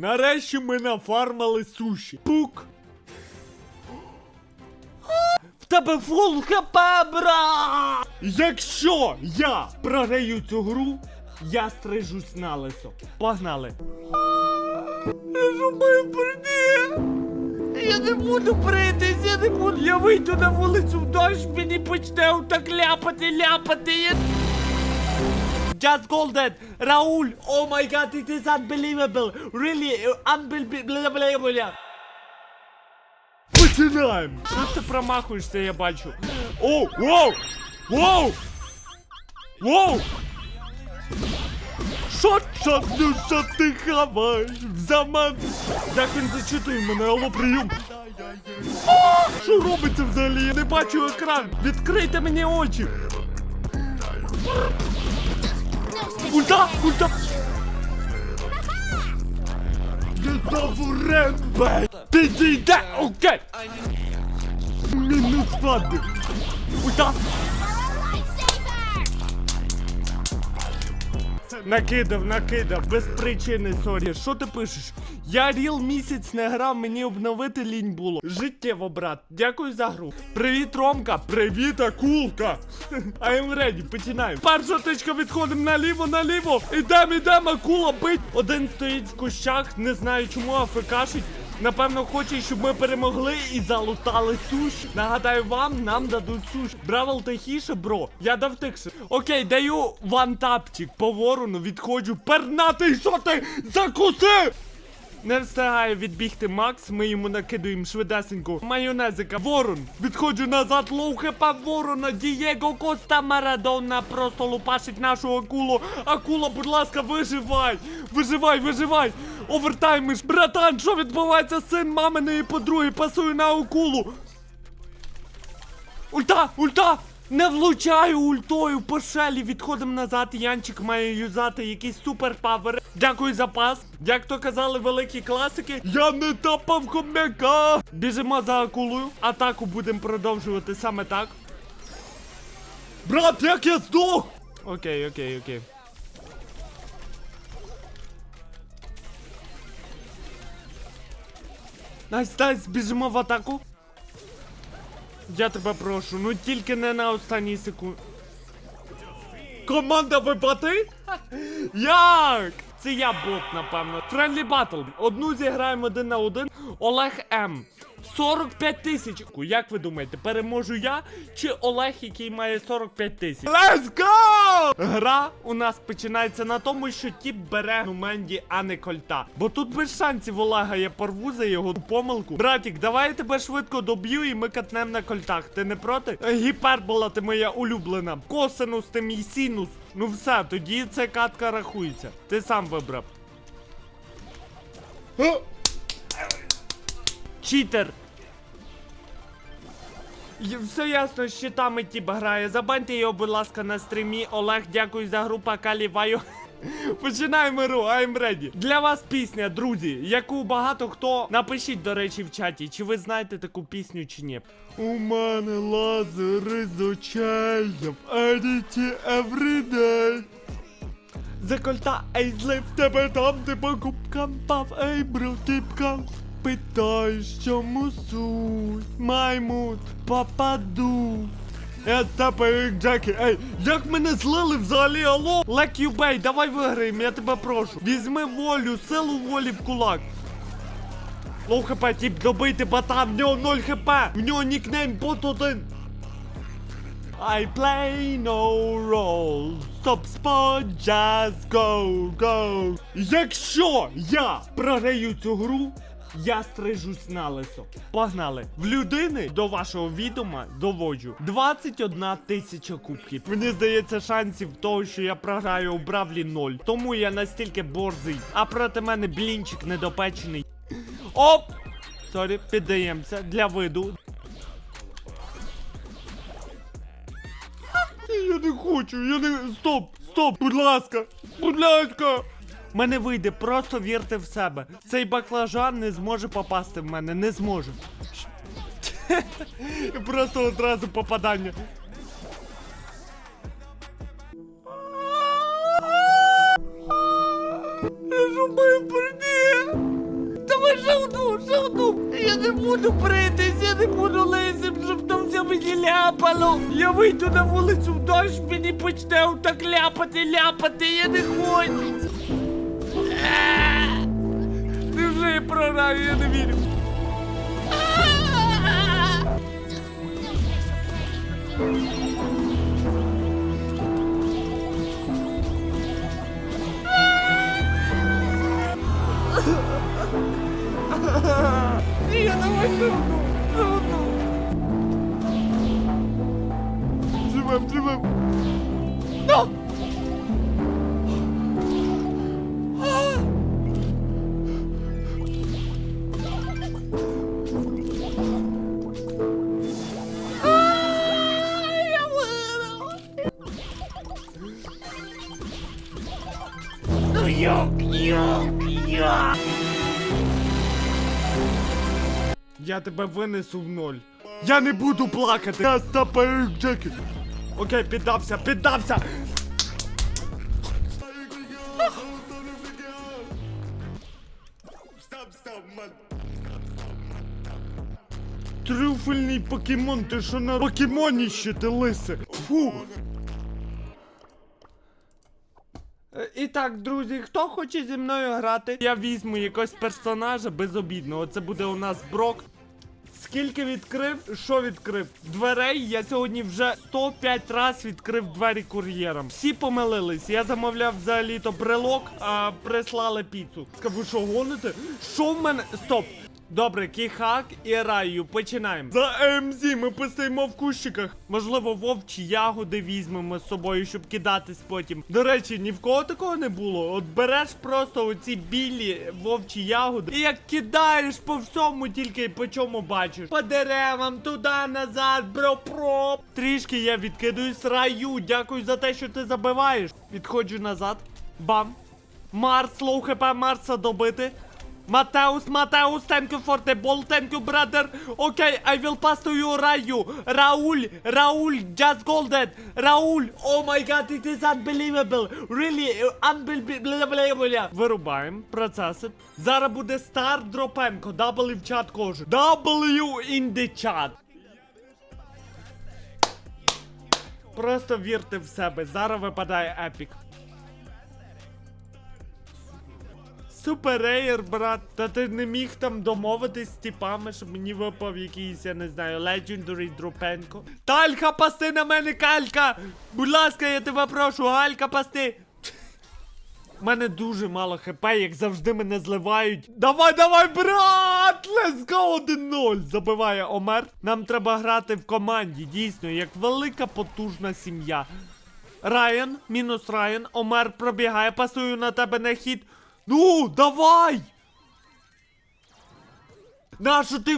Нарешті ми нафармили суші. Пук. В тебе фул хп, бра! Якщо я програю цю гру, я стрижусь на лисо. Погнали. Я прийти. Я не буду бритись, я не буду. Я вийду на вулицю в дощ, мені почне так ляпати, ляпати. Я... Just Golden, Рауль, oh my god, it is unbelievable, really unbelievable. Починаємо! Що ти промахуєшся, я бачу. О, воу! Воу! Воу! Що, що, ну що ти хаваєш? Заман! Як він зачитує мене, алло, прийом! А, Що робиться взагалі? Я не бачу екран! Відкрийте мені очі! Ульта! Ульта! Я зову Рембе! Підійде! Окей! Мінус пади! Ульта! Накидав, накидав, без причини, сорі. Що ти пишеш? Я ріл місяць не грав, мені обновити лінь було. Життєво, брат. Дякую за гру. Привіт, Ромка. Привіт, акулка. I'm ready, починаємо. Перша тичка відходимо наліво, наліво. Ідем, ідем, акула бить. Один стоїть в кущах, не знаю чому, афекашить. Напевно, хоче, щоб ми перемогли і залутали суші. Нагадаю вам, нам дадуть суші. Бравл тихіше, бро. Я дав тихше. Окей, даю вантапчик по ворону, відходжу. Пернатий, що ти закуси? Не встигає відбігти Макс, ми йому накидуємо швидесенько. Майонезика, ворон. Відходжу назад, лоу хепа ворона. Дієго Коста Марадона просто лупашить нашу акулу. Акула, будь ласка, виживай! Виживай, виживай! Овертаймиш, братан, що відбувається? Син маминої подруги пасує на акулу. Ульта! Ульта! Не влучаю ультою по шелі. Відходимо назад. Янчик має юзати якийсь суперпавер. Дякую за пас. Як то казали великі класики. Я не тапав хомяка. Біжимо за акулою. Атаку будемо продовжувати саме так. Брат, як я здох! Окей, окей, окей. Найс, найс, біжимо в атаку. Я тебе прошу, ну тільки не на останній секунді. Команда вибати? Як? Це я бот, напевно. Френлі батл. Одну зіграємо один на один. Олег М. 45 тисяч. Як ви думаєте, переможу я чи Олег, який має 45 тисяч? Let's go! Гра у нас починається на тому, що тіп бере Нуменді, а не кольта. Бо тут без шансів Олега я порву за його помилку. Братік, давай я тебе швидко доб'ю і ми катнем на кольтах. Ти не проти? Гіпербола ти моя улюблена. Косинус ти мій синус. Ну все, тоді ця катка рахується. Ти сам вибрав. Читер. Все ясно, з щитами тіп грає. Забаньте його, будь ласка, на стрімі. Олег, дякую за гру, пока ліваю. Починаємо гру, I'm ready. Для вас пісня, друзі, яку багато хто напишіть, до речі, в чаті, чи ви знаєте таку пісню, чи ні. У мене лазери з очей, едіті everyday. Закольта, ей, злив тебе там, де по кубкам пав, ей, бро, типка. Питаєш, чому суть? Маймут, попаду. Як Джекі. Ей, як мене злили взагалі, алло? Юбей, давай виграємо, я тебе прошу. Візьми волю, силу волі в кулак. Лоу хп, тип, добити батам, в нього 0 хп, в нього нікнейм бот один. I play no role. Stop spot, just go, go. Якщо я програю цю гру, я стрижусь на лисо. Погнали. В людини до вашого відома доводжу 21 тисяча кубків. Мені здається, шансів того, що я програю у Бравлі 0. Тому я настільки борзий. А проти мене блінчик недопечений. Оп! Сорі, піддаємося для виду. Я не хочу, я не. Стоп! Стоп! Будь ласка! Будь ласка! Мене вийде, просто вірте в себе. Цей баклажан не зможе попасти в мене, не зможе. Просто одразу попадання. Давай ще одну. Я не буду бритись, я не буду лисим, щоб там все мені ляпало. Я вийду на вулицю в дощ, мені почне так ляпати, ляпати, я не хочу. Невже я програю, я не вірю. Ні, я давай ще одну, ще одну. Живем, живем. Як? Я тебе винесу в ноль. Я не буду плакати. Я стопаю Джекі. Окей, піддався, піддався. Трюфельний покемон, ти що на покемоніще, ти лисе. Фу. І так, друзі, хто хоче зі мною грати? Я візьму якогось персонажа безобідного. Це буде у нас Брок. Скільки відкрив? Що відкрив? Дверей я сьогодні вже 105 раз відкрив двері кур'єром. Всі помилились. Я замовляв взагалі-то брелок, а прислали піцу. Скажу, що гоните? Що в мене? Стоп! Добре, кіхак і раю, починаємо. За ЕМЗ ми постоїмо в кущиках. Можливо, вовчі ягоди візьмемо з собою, щоб кидатись потім. До речі, ні в кого такого не було. От береш просто оці білі вовчі ягоди. І як кидаєш по всьому, тільки по чому бачиш. По деревам, туди, назад, бро-про. Трішки я відкидуюсь раю. Дякую за те, що ти забиваєш. Відходжу назад. Бам. Марс, лоу хп Марса добити. Матеус, Матеус, thank you for the ball, thank you, brother. Okay, I will pass to you, Rayu. Raul, Raul, just golden. Raul, oh my god, it is unbelievable. Really, uh, unbelievable. Вирубаємо, процеси. Зараз буде стар Дропенко, W в чат кожен. W in the chat. Просто вірте в себе, зараз випадає епік. Супереєр, брат, та ти не міг там домовитись з типами, щоб мені випав якийсь, я не знаю, Legendary Дропенко. Талька, пасти на мене, калька! Будь ласка, я тебе прошу, галька, пасти! У мене дуже мало хп, як завжди мене зливають. Давай, давай, брат! Let's go 1-0! Забиває Омер. Нам треба грати в команді, дійсно, як велика потужна сім'я. Райан, мінус Райан, Омер пробігає, пасую на тебе на хід. Ну, давай! Нащо ти.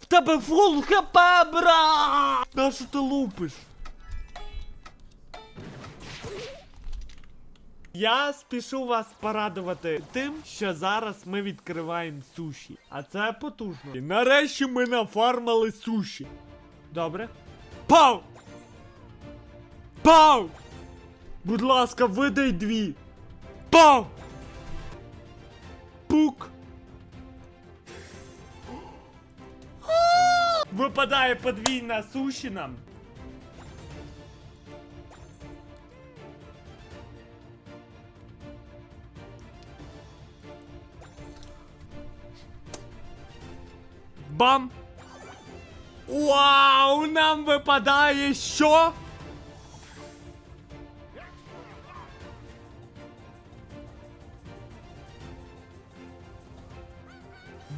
В тебе фул хп, брат! Нащо ти лупиш? Я спішу вас порадувати тим, що зараз ми відкриваємо суші. А це потужно. І нарешті ми нафармили суші. Добре. Пау! Пау! Будь ласка, видай дві. Пау! Пук! Випадає подвійна суші нам. Бам! Вау! Нам випадає що?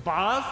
Bus